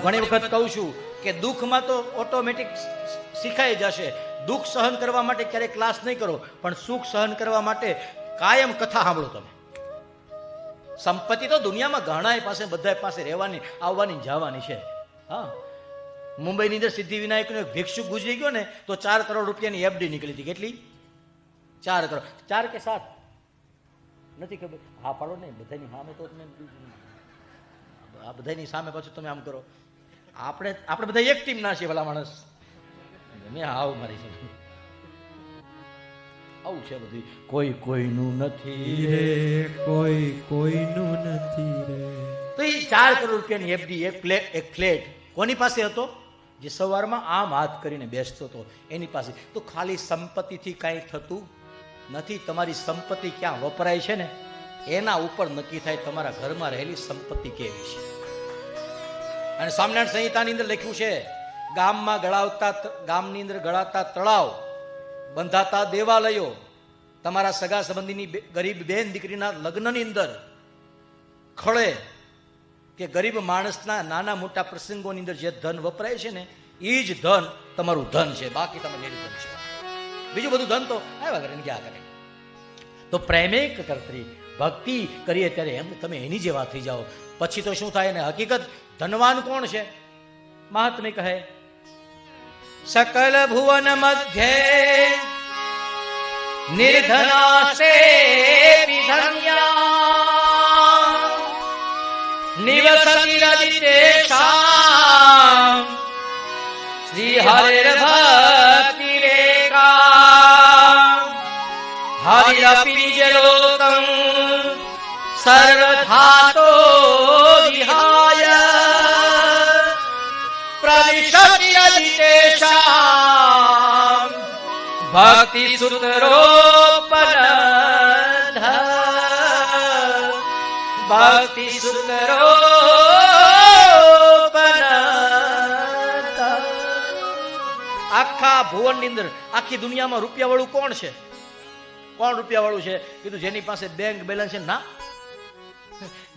હું ઘણી વખત કહું છું કે દુઃખમાં તો ઓટોમેટિક શીખાઈ જશે. દુઃખ સહન કરવા માટે ક્યારેય ક્લાસ નહીં કરો, પણ સુખ સહન કરવા માટે કાયમ કથા સાંભળો તમે. સંપત્તિ તો દુનિયામાં ઘણાય પાસે બધા પાસે રહેવાની, આવવાની જવાની છે. હા. મુંબઈની અંદર સિદ્ધિ વિનાયકનો એક ભિક્ષુક ગુજરી ગયો ને, તો ચાર કરોડ રૂપિયાની એફડી નીકળી હતી. કેટલી? ચાર કરોડ. ચાર કે સાત? નથી ખબર. હા, પાડો નહીં બધાની સામે તો આ બધાની સામે પાછું તમે આમ કરો. આપણે આપણે બધા એક ટીમ ના છીએ ભલા માણસ. મેં આવ મારી છે આવું છે બધું. કોઈ કોઈનું નથી રે કોઈ કોઈનું નથી રે. તો એ ચાર કરોડ રૂપિયાની એફડી એક ફ્લેટ એક ફ્લેટ. કોની પાસે હતો? જે સવારમાં આમ હાથ કરીને બેસતો હતો. એની પાસે. તો ખાલી સંપત્તિથી કાંઈ થતું નથી. તમારી સંપત્તિ ક્યાં વપરાય છે ને? એના ઉપર નક્કી થાય તમારા ઘરમાં રહેલી સંપત્તિ કેવી છે? અને સ્વામિનારાયણ સંહિતાની અંદર લખ્યું છે, ગામમાં ગળાવતા ગામની અંદર ગળાતા તળાવ, બંધાતા દેવાલયો, તમારા સગા સંબંધીની ગરીબ બેન દીકરીના લગ્નની અંદર ખળે કે ગરીબ માણસના નાના મોટા પ્રસંગોની અંદર જે ધન વપરાય છે ને એ જ ધન તમારું ધન છે, બાકી તમે નિર્ધન છો. બીજું બધું ધન તો આવ્યા કરે ક્યાં કરે. તો પ્રેમે કરતરી, ભક્તિ કરીએ ત્યારે એમ, તમે એની જેવા થઈ જાઓ. પછી તો શું થાય ને, હકીકત ધનવાન કોણ છે? મહાત્મી કહે, સકલ ભુવન મધ્યે નિર્ધનાશે ધન્યા નિવસતિ રજિતેષાં શ્રી હરિર્ભક્તિ રેકા હરિરપી ભક્તિ સૂત્રોપન ભક્તિ આખા ભુવનની અંદર આખી દુનિયામાં રૂપિયા વાળું કોણ છે? કોણ રૂપિયા વાળું છે? કીધું, જેની પાસે બેંક બેલેન્સ છે. ના.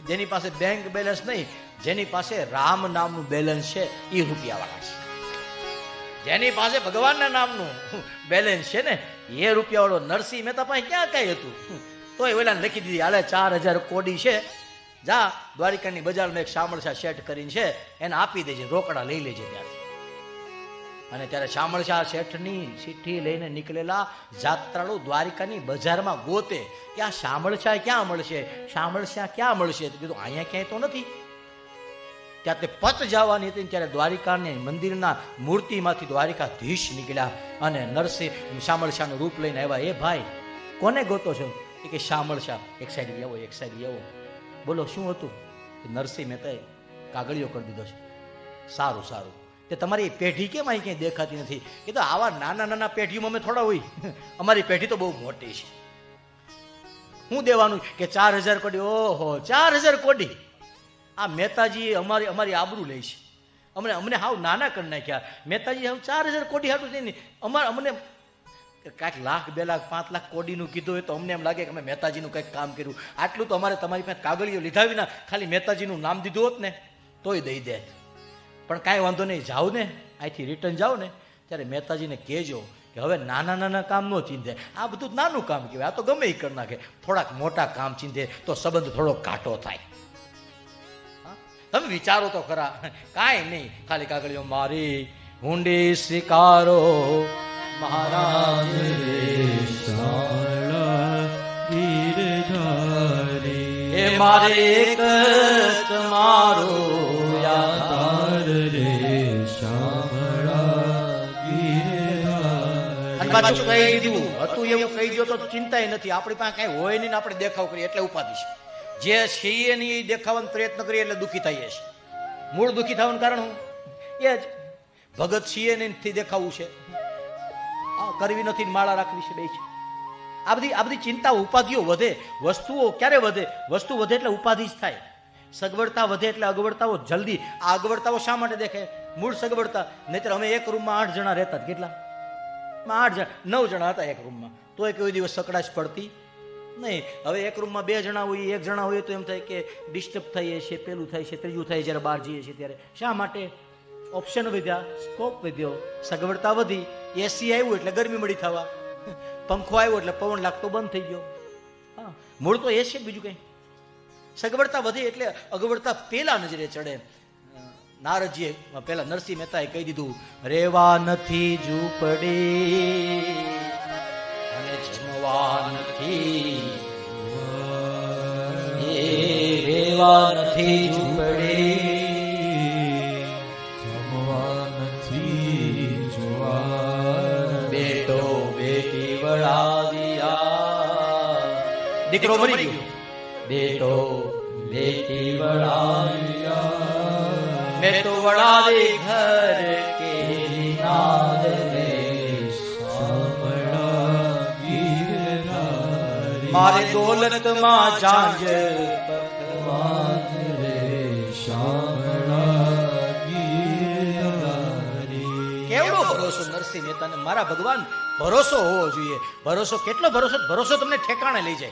જેની પાસે બેંક બેલેન્સ નહીં, જેની પાસે રામ નામનું બેલેન્સ છે એ રૂપિયા વાળા છે. જેની પાસે ભગવાનના નામનું બેલેન્સ છે ને, એ રૂપિયાવાળો નરસિંહ મહેતા પાસે ક્યાં કઈ હતું? તોય ઓલા લખી દીધી, હાલે, ચાર હજાર કોડી છે. જા, દ્વારિકાની બજારમાં એક શામળશા સેટ કરીને છે, એને આપી દેજે, રોકડા લઈ લેજે ત્યાંથી. અને ત્યારે શામળશા શેઠની ચિઠ્ઠી લઈને નીકળેલા જાત્રાળુ દ્વારિકાની બજારમાં ગોતે, કે આ શામળશા ક્યાં મળશે? શામળશા ક્યાં મળશે? તો કીધું, અહીંયા ક્યાંય તો નથી. ત્યાં તે પત જવાની હતી ત્યારે દ્વારિકાને મંદિરના મૂર્તિમાંથી દ્વારિકાધીશ નીકળ્યા અને નરસિંહ શામળશાનું રૂપ લઈને આવ્યા, એ ભાઈ, કોને ગોતો છો? એ કે શામળશા એક સાઈડ આવો, એક સાઈડ આવો. બોલો, શું હતું? નરસિંહ મહેતાએ કાગળિયો કરી દીધો છે. સારું સારું. તે તમારી પેઢી કેમ અહીં ક્યાંય દેખાતી નથી? એ તો આવા નાના નાના પેઢીઓમાં અમે થોડા હોય. અમારી પેઢી તો બહુ મોટી છે. હું દેવાનું કે, ચાર હજાર કોડી. ઓહો, ચાર હજાર કોડી. આ મહેતાજી અમારી અમારી આબરૂ લે છે. અમને અમને હાવ નાના કરી નાખ્યા. મહેતાજી હવે ચાર હજાર કોટી હાટું નહીં અમારે અમને કાંઈક લાખ, બે લાખ, પાંચ લાખ કોડીનું કીધું હોય તો અમને એમ લાગે કે અમે મહેતાજીનું કંઈક કામ કર્યું. આટલું તો અમારે તમારી પાસે કાગળીઓ લીધા વિના ખાલી મહેતાજીનું નામ દીધું હોત ને, તોય દઈ દે પણ કાંઈ વાંધો નહીં, જાઓ ને અહીંથી રિટર્ન જાઓ ને, ત્યારે મહેતાજીને કહેજો કે હવે નાના નાના કામ ન ચીંધે. આ બધું નાનું કામ કહેવાય. આ તો ગમે એ કરી નાખે. થોડાક મોટા કામ ચીંધે તો સંબંધ થોડો કાટો થાય? તમે વિચારો તો ખરા. કાંઈ નહીં. ખાલી કાગળીઓ મારી હુંડી સ્વીકારો મહારાજ ગીરધારી. એ મારે એક તમારો યાદ રે પાછું કહી દીધું. હતું એવું કહી દો તો ચિંતા નથી. આપણી પાસે કઈ હોય નહીં ને આપણે દેખાવ કરીએ. એટલે ઉપાધિ છે. જે છીએ એ દેખાવાનો પ્રયત્ન કરીએ એટલે દુઃખી થઈએ છીએ મૂળ દુઃખી થવાનું કારણ હું એ જ ભગત છીએ થી દેખાવું છે. કરવી નથી માળા રાખવી છે બે છે. આ બધી આ બધી ચિંતા ઉપાધિઓ વધે, વસ્તુઓ ક્યારે વધે? વસ્તુ વધે એટલે ઉપાધિ જ થાય. સગવડતા વધે એટલે અગવડતાઓ જલ્દી. આ અગવડતાઓ શા માટે દેખે? મૂળ સગવડતા. નહીતર અમે એક રૂમમાં આઠ જણા રહેતા કેટલા? આઠ જણા. નવ જણા હતા એક રૂમમાં. તો એ કોઈ દિવસ સકડાશ પડતી નહીં. હવે એક રૂમમાં બે જણા હોય, એક જણા હોય તો એમ થાય કે ડિસ્ટર્બ થઈએ છે, પેલું થાય છે, ત્રીજું થાય જ્યારે બહાર જઈએ છીએ ત્યારે. શા માટે? ઓપ્શન વધ્યા સ્કોપ વધ્યો, સગવડતા વધી એસી આવ્યું એટલે ગરમી મળી થવા. પંખો આવ્યો એટલે પવન લાગતો બંધ થઈ ગયો. હા, મૂળ તો એ છે બીજું કંઈ? સગવડતા વધી એટલે અગવડતા પેલા નજરે ચડે. નારદજીએ પેલા નરસિંહ મહેતાએ કહી દીધું, રેવા નથી ઝૂંપડી. જમવા નથી. એ રેવા નથી ઝૂંપડી. જમવા નથી જોવા. બેટો બેટી વળાવ્યા. દીકરો મરી ગયો. બેટો બેટી વળાવ્યા. મેં તો વળાવે ઘર ગીરધારી દોલતમાં જાંજ કેવડો નરસિંહ મહેતાને? મારા ભગવાન, ભરોસો હોવો જોઈએ. ભરોસો કેટલો ભરોસો? ભરોસો તમને ઠેકાણે લઈ જાય.